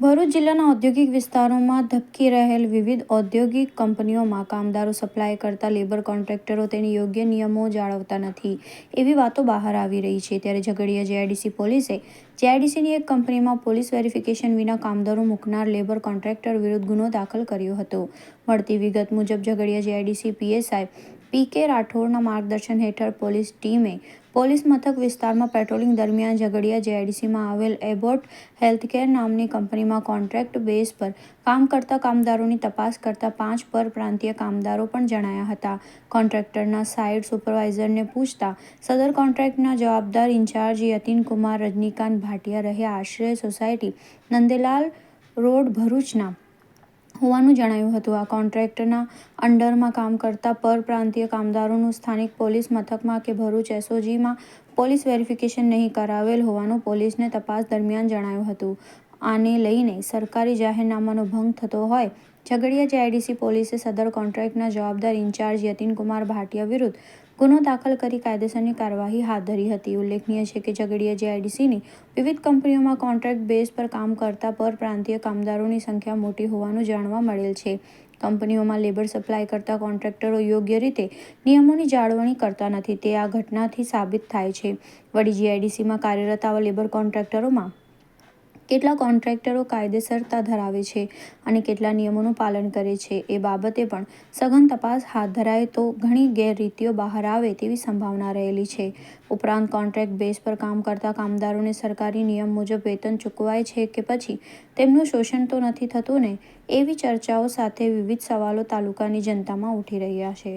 ભરૂચ જિલ્લાના ઔદ્યોગિક વિસ્તારોમાં ધબકી રહેલ વિવિધ ઔદ્યોગિક કંપનીઓમાં કામદારો સપ્લાય કરતા લેબર કોન્ટ્રાક્ટરો તેની યોગ્ય નિયમો જાળવતા નથી. એવી વાતો બહાર આવી રહી છે. ત્યારે ઝઘડિયા જેઆઈડીસી પોલીસે જેઆઈડીસીની એક કંપનીમાં પોલીસ વેરિફિકેશન વિના કામદારો મૂકનાર લેબર કોન્ટ્રાક્ટર વિરુદ્ધ ગુનો દાખલ કર્યો હતો. મળતી વિગત મુજબ ઝઘડિયા જેઆઈડીસી પીએસઆઈ પી કે રાઠોડના માર્ગદર્શન હેઠળ પોલીસ ટીમે પોલીસ મથક વિસ્તારમાં પેટ્રોલિંગ દરમિયાન ઝઘડિયા જેઆઈડીસીમાં આવેલ એબોટ હેલ્થકેર નામની કંપનીમાં કોન્ટ્રાક્ટ બેઝ પર કામ કરતા કામદારોની તપાસ કરતા પાંચ પરપ્રાંતીય કામદારો પણ જણાયા હતા. કોન્ટ્રાક્ટરના સાઇટ સુપરવાઇઝરને પૂછતા સદર કોન્ટ્રાક્ટના જવાબદાર ઇન્ચાર્જ યતિનકુમાર રજનીકાંત ભાટિયા રહ્યા આશ્રય સોસાયટી નંદેલાલ રોડ ભરૂચના હોવાનું જણાયું હતું. આ કોન્ટ્રાક્ટના અંડરમાં કામ કરતા પરપ્રાંતીય કામદારોનું સ્થાનિક પોલીસ મથકમાં કે ભરૂચ એસઓજીમાં પોલીસ વેરિફિકેશન નહીં કરાવેલ હોવાનું પોલીસને તપાસ દરમિયાન જણાયું હતું. આને લઈને સરકારી જાહેરનામાનો ભંગ થતો હોય. ઝઘડિયા જેઆઈડીસી પોલીસે સદર કોન્ટ્રાક્ટના જવાબદાર ઇન્ચાર્જ યતિનકુમાર ભાટિયા વિરુદ્ધ ગુનો દાખલ કરી કાયદેસરની કાર્યવાહી હાથ ધરી હતી. ઉલ્લેખનીય છે કે ઝઘડિયા જેઆઈડીસીની વિવિધ કંપનીઓમાં કોન્ટ્રાક્ટ બેઝ પર કામ કરતા પરપ્રાંતીય કામદારોની સંખ્યા મોટી હોવાનું જાણવા મળેલ છે. કંપનીઓમાં લેબર સપ્લાય કરતા કોન્ટ્રાક્ટરો યોગ્ય રીતે નિયમોની જાળવણી કરતા નથી. તે આ ઘટનાથી સાબિત થાય છે. વળી જીઆઈડીસીમાં કાર્યરત આવા લેબર કોન્ટ્રાક્ટરોમાં કેટલા કોન્ટ્રાક્ટરો કાયદેસરતા ધરાવે છે અને કેટલા નિયમોનું પાલન કરે છે એ બાબતે પણ સઘન તપાસ હાથ ધરાય તો ઘણી ગેરરીતિઓ બહાર આવે તેવી સંભાવના રહેલી છે. ઉપરાંત કોન્ટ્રાક્ટ બેઝ પર કામ કરતા કામદારોને સરકારી નિયમ મુજબ વેતન ચૂકવાય છે કે પછી તેમનું શોષણ તો નથી થતું ને? એવી ચર્ચાઓ સાથે વિવિધ સવાલો તાલુકાની જનતામાં ઉઠી રહ્યા છે.